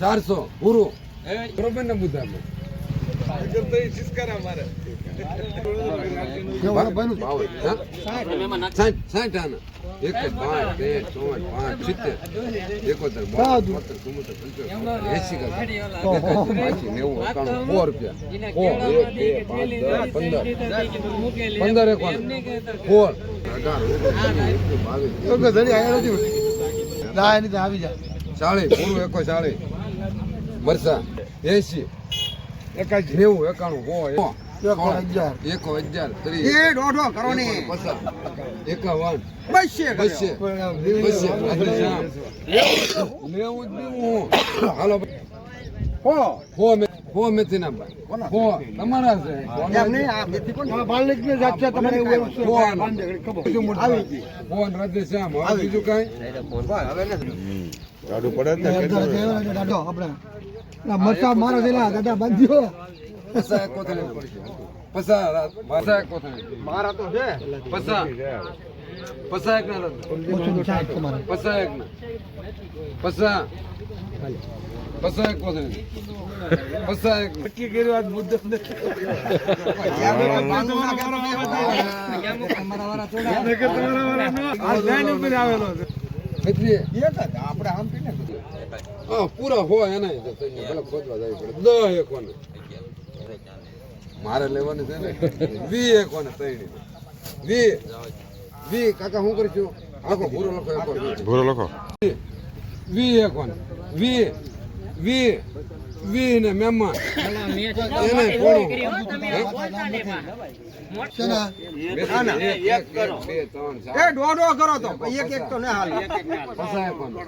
ચારસો પૂરું. બરોબર ને બુધા પંદર એકોણ આવી જાય ચાળી પૂરું એકો ચાળી મરસા એસી એકાજી નેવું એકાણું સો એકો હજાર એ દોઢો કરો ને એકાવન. બસે બસે બસે નેવું જ દેવું હાલો. હો. હો મે હો મેથી ના ભાઈ હો તમારા છે. એમ આ બેથી કોણ? બાલિક ને જાત છે તમારે એવું એવું છે. હો આનો. બાંધે ઘડી. ખબર. આવી ગઈ હો ને રાધેશ્યામ હવે બીજું કાંઈ? પડે આપણે. મરચા મારો દેલા દાદા બાંધ્યો. પસા એક કોથળી. પસા પસા એક કોથળી. મારા તો છે. પસા. પસા એક ના પસા એક ના. પસા. પસા એક કોથળી. પસા એક આપણે આમ હા પૂરા હોય એના ભલે ખોદવા જાય પડે. દહ એકોને મારે લેવાની છે ને? વી એકોને તૈણી વી. વી કાકા હું કરીશું આખો ભૂરો લખો એકો ભૂરો લખો. વી. એકોને વી. વી. વી ને મહેમાન એને કોણું છે ને એક એક બે ત્રણ ચાર. એ દોઢો કરો તો. એક એક તો ને હાલ. પસા એકોને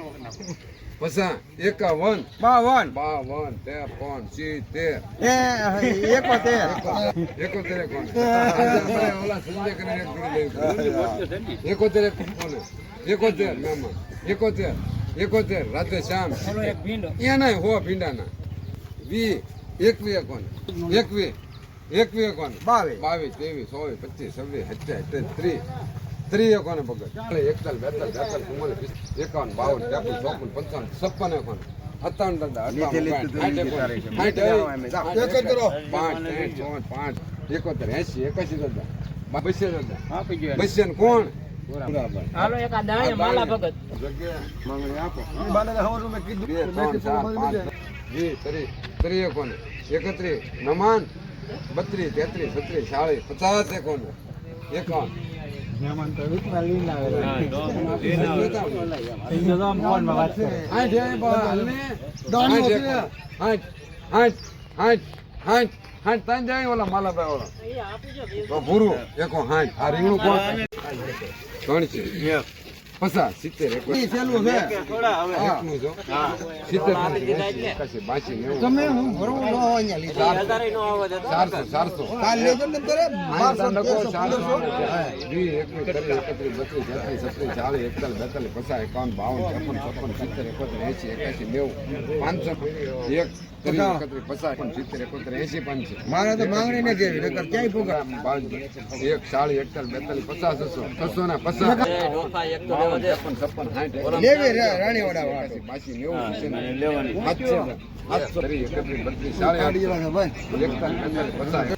પસા એકાવન. બાવન. બાવન ત્રેપન સિત્તેર એ એકોતેર. એકોતેર. એકોતેર. એકોતેર મહેમાન. એકોતેર એકોતેર રાતે શ્યામ એના હો ભીંડાના. વી એકવી એકોણ એકવી. એકવી એકોણ બાવીસ. બાવીસ ત્રેવીસ ચોવીસ પચીસ છવ્વીસ અઠ્યાવીસ, ત્રીસ ત્રીસ એકોને પગડ એકતાલ બેતાલ બેતાલ ચુમ્માલીસ એકાવન બાવન ત્રેપન ચોપન પંચાવન છપ્પન એકોણ સત્તાવન દાદા એકોણ, એકોણ, પાંચ એકોતેર. એસી એકાશી દાદા બા- બસો દાદા કોણ? હાલો એક આ દાણે માલા ભગત. ત્રીસ ત્રીસ એકત્રીસ. નમાન. બત્રીસ, તેત્રીસ, છત્રીસ, ચાળીસ, પચાસ એકોન એકાવન. ભૂરું, એકો હાઠ. આ રીંગણું કોણ ત્રણ છે. પચાસ સિત્તેર તમે હું ભરવું ન અહીંયા લીધા. ચારસો ચારસો કાલ લેજો ને તરે બારસો તેરસો વીસ એકવીસ ત્રીસ એકત્રીસ બત્રીસ તેત્રીસ છત્રીસ ચાલીસ એકતાલીસ બેતાલીસ પચાસ એકાવન બાવન ત્રેપન છપ્પન સિત્તેર એકોતેર એસી એકાશી નેવું પાંચસો. એક પચાસ પાંચસો મારે તો માંગણી નથી એવી નકર ક્યાંય ફોગા એક ચાલીસ એકતાલીસ બેતાલીસ પચાસ છસો છસો ના પચાસ. છપ્પન સાઠ લેવી રે રાણીવાડા વાળા. એકાશી, બાસી સાતસો સાતસો એકત્રીસ બત્રીસ ચાલીસ ગાડી ભાઈ એકતાલીસ બેતાલીસ પચાસ.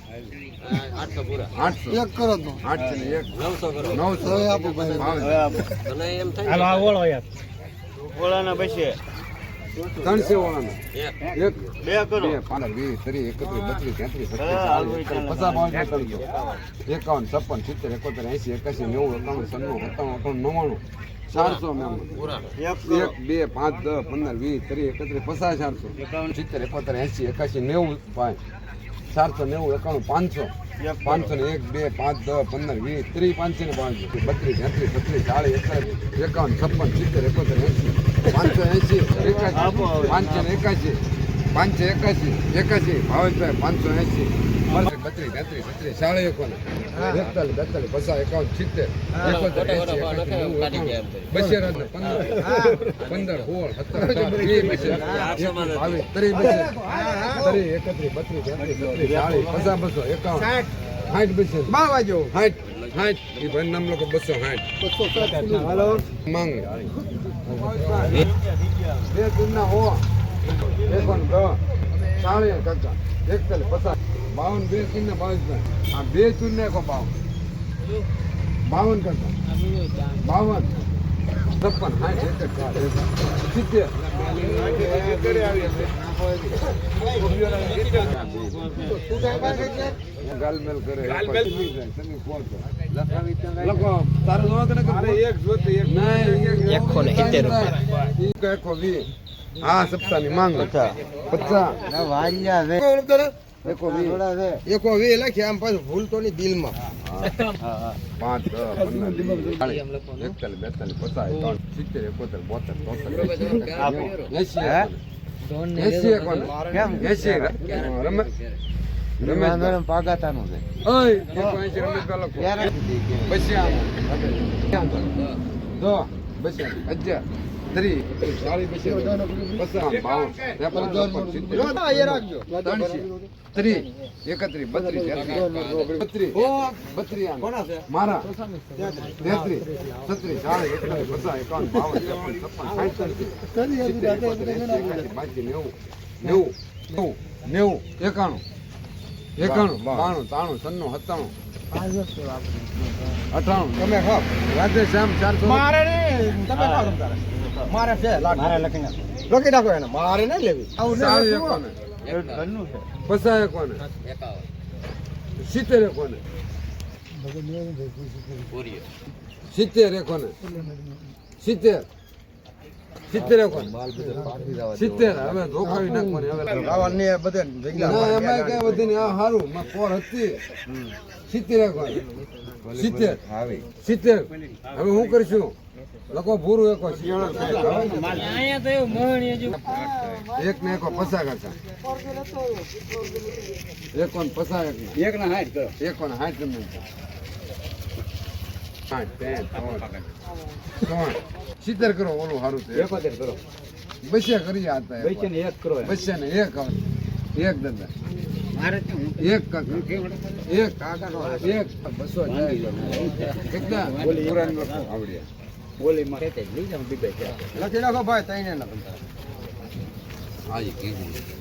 આઠસો એક કરો તો. આઠસો ને એક. નવસો નવસો. આપો ભાઈ. ત્રણસો વાળાના એક. બે પાંચ વીસ ત્રીસ એકત્રીસ બત્રીસ તેત્રીસ પચાસ એકાવન છપ્પન સિત્તેર એકોતેર એસી એકાસી નેવું એકાણું સન્નું સત્તાણું અઠાણું નવ્વાણું ચારસો મેમ એક બે પાંચ દસ પંદર વીસ ત્રીસ એકત્રીસ પચાસ ચારસો. સિત્તેર એકોતેર એસી એકાસી નેવું પાંચ. ચારસો નેવું એકાણું પાંચસો. પાંચસો ને એક બે પાંચ દસ પંદર વીસ ત્રીસ પાંચસો ને પાંચ બત્રીસ એત્રીસ બત્રીસ ચાલીસ એકતાલીસ એકાવન છપ્પન સિત્તેર એકોતેર એસી પાંચસો એંસી પાંચસો એકાસી પાંચસો એકાસી એકાસી ભાવેશભાઈ પાંચસો એસી બત્રીસ તેત્રીસ બત્રીસ સાડા એકોને એકતાલીસ બેતાલીસ પચાસ એકાવન સિત્તેર એકોતેર એંસી એકાસી નેવું એકાણું બસેર પંદર પંદર સોળ સત્તર અઢાર બસેર બાવીસ ત્રીસ બસેર ત્રીસ એકત્રીસ બત્રીસ તેત્રીસ ચાલીસ પચાસ બસો એકાવન સાઠ. બસેર બાવાજો સાઠ. સાઠ એ ભાઈ નામ લોકો બસો સાઠ હાલો. માંગ. બે તુરના હો. એકોન દસ ચાલીસ કાકા એકતાલીસ પચાસ. બાવન બે તુરના બાવીસ આ બે ચૂનને કો બાવન બાવન કાકા બાવન. છપ્પન. સાઠ ચાર. સિત્તેર. ગાલમેલ કરે. લખો. તારું જોવા કે એક જોતે એક નહીં. એકસો ને સિત્તેર રૂપિયા. એકસો વીસ હા સપ્તાહની માંગ. પચાસ. એકો વીસ એકો વે લખી આમ પાછું ભૂલ તો નહીં દિલમાં. પાંચ દસ પંદર ચાલીસ, એકતાલીસ બેતાલીસ પચાસ સિત્તેર એકોતેર બોતેર તોતેર એસી એસી એસી રમે. રમેશ પાગાતાનું છે. ઓય. એકો એસી રમેશ પેલો પછી આમ. દો પછી અગિયાર ત્રીસ ચાલીસ પછી પચાસ બાવન ત્રેપન ચોપન સિત્તેર. ત્રણસી. ત્રીસ એકત્રીસ બત્રીસ બત્રીસ. બત્રીસ મારા. તેત્રીસ. છત્રીસ. ચાલીસ એકતાલીસ પચાસ એકાવન બાવન ત્રેપન છપ્પન સાઠ સિત્તેર એકોતેર એંસી એકાસી બાસી નેવું. નેવું. નેવું. નેવું. એકાણું. એકાણું બાણું તાણું સન્નું સત્તાણું. અઠાણું તમે ખાવ રાધે શ્યામ ચારસો. મારે તમે ખાઓ મારે છે મારે લખી નાખો. લખી નાખો એને. મારે નહીં લેવી. આવું પચાસ કોને સિત્તેર કોને સિત્તેર કોને સિત્તેર. સિત્તેર સિત્તેર હવે ધોખાવી નાખવાની હવે ખાવાની બધે એમાં કઈ વધે નહીં. આ સારું માં પોર હતી. સિત્તેર સિત્તેર. સિત્તેર. હવે હું કરીશું? લખો ભૂરું એકો એક ને એકો પસા કાકા એકો પસા એક ને હાઈટ કરો. એકો ને હાથ નંબર પાંચ પાંચ ત્રણ ત્રણ સિત્તેર કરો ઓલું સારું છે. એકોતેર કરો બસ્યા કરી આતા બસ્યા ને એક કરો બસ્યા ને એક આવે. એક દાદા. એક કાકા. એક એક બસો જાય. કેટલા? પુરાણ લખો આવડ્યા. બોલીમાં લખી નાખો ભાઈ તઈને ના હાજી કીધું.